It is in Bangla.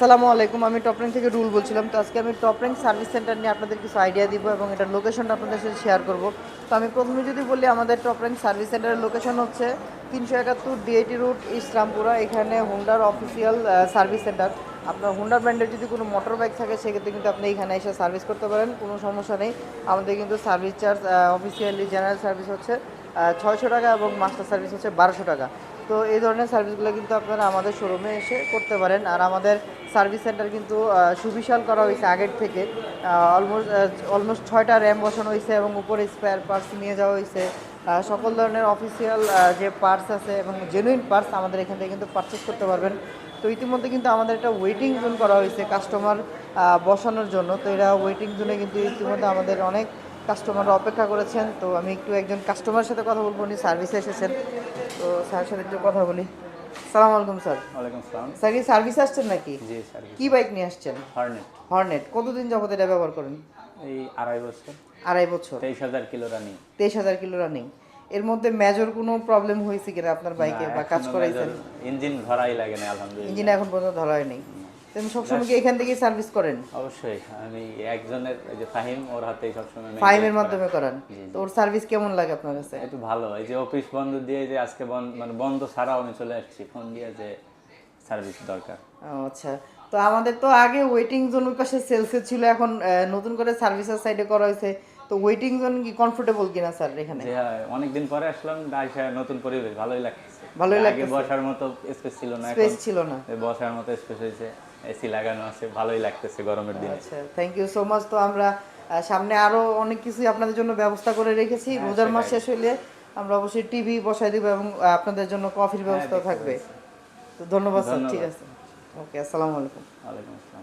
আসসালামু আলাইকুম। আমি টপ র্যাঙ্ক থেকে রুল বলছিলাম। তো আজকে আমি টপ র্যাঙ্ক সার্ভিস সেন্টার নিয়ে আপনাদের কিছু আইডিয়া দিব এবং এটার লোকেশনটা আপনাদের সাথে শেয়ার করব। তো আমি প্রথমে যদি বলি, আমাদের টপ র্যাঙ্ক সার্ভিস সেন্টারের লোকেশন হচ্ছে তিনশো একাত্তর ডিআইটি রুট ইস্ট রামপুরা এখানে হুন্ডার অফিসিয়াল সার্ভিস সেন্টার আপনার হোন্ডা ব্র্যান্ডের যদি কোনো মোটর বাইক থাকে, সেক্ষেত্রে কিন্তু আপনি এখানে এসে সার্ভিস করতে পারেন, কোনো সমস্যা নেই। আমাদের কিন্তু service charge officially general service হচ্ছে ছয়শো টাকা এবং মাস্টার সার্ভিস হচ্ছে বারোশো টাকা। তো এই ধরনের সার্ভিসগুলো কিন্তু আপনারা আমাদের শোরুমে এসে করতে পারেন। আর আমাদের সার্ভিস সেন্টার কিন্তু সুবিশাল করা হয়েছে আগের থেকে। অলমোস্ট অলমোস্ট ছয়টা র্যাম বসানো হয়েছে এবং উপরে স্পেয়ার পার্টস নিয়ে যাওয়া হয়েছে। সকল ধরনের অফিসিয়াল যে পার্টস আছে এবং জেনুইন পার্টস আমাদের এখান থেকে কিন্তু পারচেস করতে পারবেন। তো ইতিমধ্যে কিন্তু আমাদের একটা ওয়েটিং জোন করা হয়েছে কাস্টমার বসানোর জন্য। তো এরা ওয়েটিং জোনে কিন্তু ইতিমধ্যে আমাদের অনেক কাস্টমাররা অপেক্ষা করেছেন তো আমি একটু একজন কাস্টমারের সাথে কথা বলব উনি সার্ভিসে এসেছেন। তো স্যার সাথে একটু কথা বলি। সালাম আলাইকুম স্যার ওয়ালাইকুম সালাম। স্যার কি সার্ভিস আসছেন নাকি? জি স্যার কি বাইক নিয়ে আসছেন? হর্নেট হর্নেট কতদিন যাবত এটা ব্যবহার করেন? এই আড়াই বছর। আড়াই বছর। তেইশ হাজার কিলো রানিং তেইশ হাজার কিলো রানিং এর মধ্যে মেজর কোনো প্রবলেম হয়েছে কিনা আপনার বাইকে বা কাজ করাইছেন? ইঞ্জিন ধরাই লাগে না আলহামদুলিল্লাহ। ইঞ্জিন এখন পর্যন্ত ধরাই হয়নি তুমি সবসময় কি এখান থেকেই সার্ভিস করেন? অবশ্যই। আমি একজনের যে ফাহিম ওর হাতেই সবসময় করা। মাধ্যমে করান? তো ওর সার্ভিস কেমন লাগে আপনার কাছে? একটু ভালো। এই যে অফিস বন্ধ দিয়ে যে আজকে বন্ধ মানে বন্ধ ছাড়াও আমি চলে আসছি ফোন দিয়ে যে সার্ভিস দরকার। আচ্ছা। তো আমাদের তো আগে ওয়েটিং জোন ওই পাশে সেলসে ছিল এখন নতুন করে সার্ভিসের সাইডে করা হয়েছে। তো ওয়েটিং জোন কি কমফোর্টেবল কিনা স্যার এখানে? হ্যাঁ, অনেকদিন পরে আসলাম আইসা নতুন পরিবেশ ভালোই লাগতেছে ভালোই লাগে বসার মতো স্পেস ছিল না স্পেস ছিল না। বসার মতো স্পেস হয়েছে। এসি লাগানো আছে ভালোই লাগতেছে গরমের দিনে। আচ্ছা থ্যাংক ইউ সো মাচ তো আমরা সামনে আরও অনেক কিছুই আপনাদের জন্য ব্যবস্থা করে রেখেছি। রোজার মাস শেষ হইলে আমরা অবশ্যই টিভি বসাই দিব এবং আপনাদের জন্য কফির ব্যবস্থা থাকবে। তো ধন্যবাদ স্যার ঠিক আছে। ওকে আসসালামু আলাইকুম। ওয়ালাইকুম আসসালাম।